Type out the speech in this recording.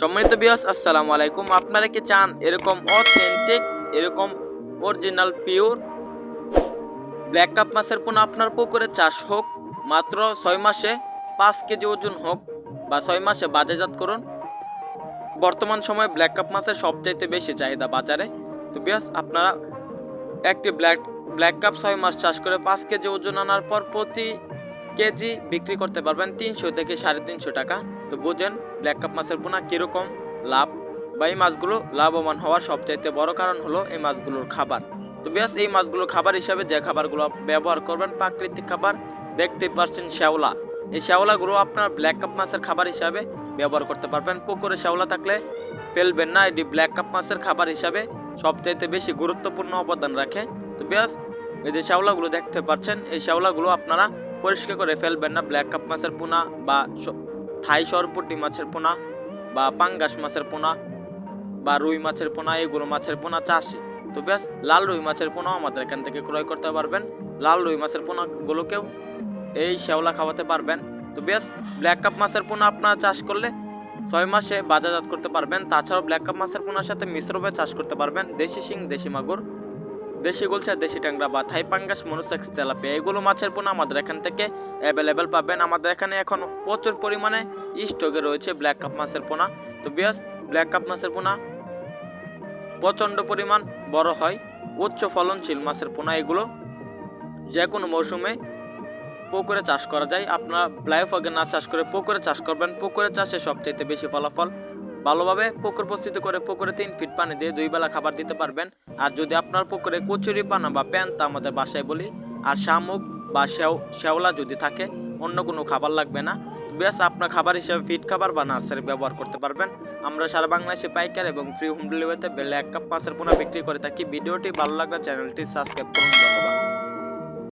সম্মানিত বিয়াস আসসালামু আলাইকুম। আপনারা কি চান এরকম অথেন্টিক এরকম অরিজিনাল পিওর ব্ল্যাক কাপ মাছের পোনা আপনার পুকুরে চাষ হোক, মাত্র ছয় মাসে পাঁচ কেজি ওজন হোক বা ছয় মাসে বাজারজাত করুন। বর্তমান সময়ে ব্ল্যাক কাপ মাছের সবচাইতে বেশি চাহিদা বাজারে। তো বিয়াস আপনারা একটি ব্ল্যাক ব্ল্যাক কাপ ছয় মাস চাষ করে পাঁচ কেজি ওজন আনার পর প্রতি কেজি বিক্রি করতে পারবেন তিনশো থেকে সাড়ে তিনশো টাকা। তো বুঝেন ব্ল্যাক কাপ মাছের পোনা কীরকম লাভ বা এই মাছগুলো লাভবান হওয়ার সবচাইতে বড় কারণ হলো এই মাছগুলোর খাবার। তো বেশ এই মাছগুলোর খাবার হিসাবে যে খাবারগুলো ব্যবহার করবেন প্রাকৃতিক খাবার দেখতে পাচ্ছেন শ্যাওলা। এই শ্যাওলাগুলো আপনার ব্ল্যাক কাপ মাছের খাবার হিসাবে ব্যবহার করতে পারবেন। পুকুরে শ্যাওলা থাকলে ফেলবেন না, এটি ব্ল্যাক কাপ মাছের খাবার হিসাবে সবচাইতে বেশি গুরুত্বপূর্ণ অবদান রাখে। তো বেশ এই যে শ্যাওলাগুলো দেখতে পাচ্ছেন, এই শ্যাওলাগুলো আপনারা পরিষ্কার করে ফেলবেন না। ব্ল্যাক কাপ মাছের পোনা বা থাই সরপুটি মাছের পোনা বা পাঙ্গাস মাছের পোনা বা রুই মাছের পোনা, এগুলো মাছের পোনা চাষি। তো বেশ লাল রুই মাছের পোনাও আমাদের এখান থেকে ক্রয় করতে পারবেন। লাল রুই মাছের পোনাগুলোকেও এই শ্যাওলা খাওয়াতে পারবেন। তো বেশ ব্ল্যাক কাপ মাছের পোনা আপনারা চাষ করলে ছয় মাসে বাজারজাত করতে পারবেন। তাছাড়াও ব্ল্যাক কাপ মাছের পোনার সাথে মিশ্রভাবে চাষ করতে পারবেন। দেশি শিং, দেশি মাগুর দেশি গুলচা দেশি ট্যাংরা বা থাই পাঙ্গাস মনুসেক্স তেলাপিয়া। এগুলো মাছের পোনা আমাদের এখান থেকে অ্যাভেলেবেল পাবেন। আমাদের এখানে এখন প্রচুর পরিমাণে স্টকে রয়েছে ব্ল্যাক কাপ মাছের পোনা। তো বিয়াস ব্ল্যাক কাপ মাছের পোনা প্রচণ্ড পরিমাণ বড় হয়। উচ্চ ফলনশীল মাছের পোনা এগুলো। যে কোনো মৌসুমে পুকুরে চাষ করা যায়। আপনারা ব্লাইফগে না চাষ করে পুকুরে চাষ করবেন। পুকুরে চাষে সবচাইতে বেশি ফলাফল ভালোভাবে পুকুর প্রস্তুতি করে পুকুরে তিন ফিট পানি দিয়ে দুই বেলা খাবার দিতে পারবেন। আর যদি আপনার পুকুরে কচুরি পানা বা প্যান্তা আমাদের বাসায় বলি। আর শামুক বা শ্যাও শ্যাওলা যদি থাকে, অন্য কোনো খাবার লাগবে না। বেশ আপনার খাবার হিসেবে ফিট খাবার বা নার্সারি ব্যবহার করতে পারবেন। আমরা সারা বাংলাদেশে পাইকার এবং ফ্রি হোম ডেলিভারিতে বেলে এক কাপ মাছের পোনা বিক্রি করে থাকি। ভিডিওটি ভালো লাগলে চ্যানেলটি সাবস্ক্রাইব করুন। ধন্যবাদ।